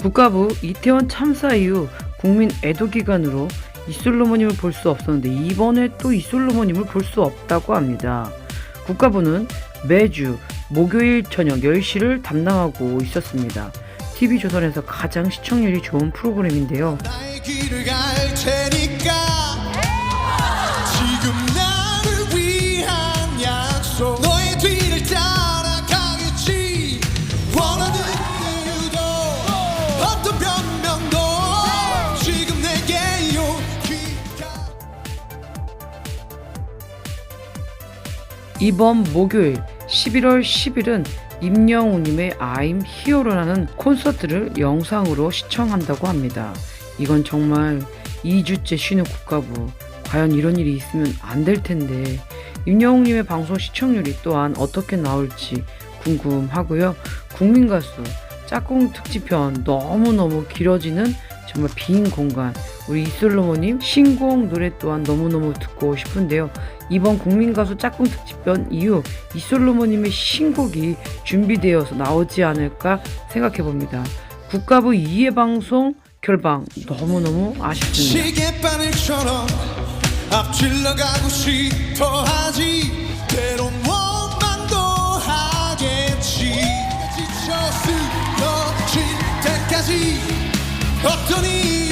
국가부 이태원 참사 이후 국민 애도 기간으로 이솔로모님을 볼 수 없었는데 이번에 또 이솔로모님을 볼 수 없다고 합니다. 국가부는 매주 목요일 저녁 10시를 담당하고 있었습니다. TV조선에서 가장 시청률이 좋은 프로그램인데요. 이번 목요일 11월 10일은 임영웅님의 I'm 히어로라는 콘서트를 영상으로 시청한다고 합니다. 이건 정말 2주째 쉬는 국가부. 과연 이런 일이 있으면 안 될 텐데 임영웅님의 방송 시청률이 또한 어떻게 나올지 궁금하고요. 국민가수 짝꿍 특집편 너무너무 길어지는 정말 빈 공간 우리 이솔로모님 신곡 노래 또한 너무너무 듣고 싶은데요. 이번 국민가수 짝꿍 특집편 이후 이솔로몬님의 신곡이 준비되어서 나오지 않을까 생각해 봅니다. 국가부 2회 방송 결방 너무너무 아쉽습니다. 어떤 이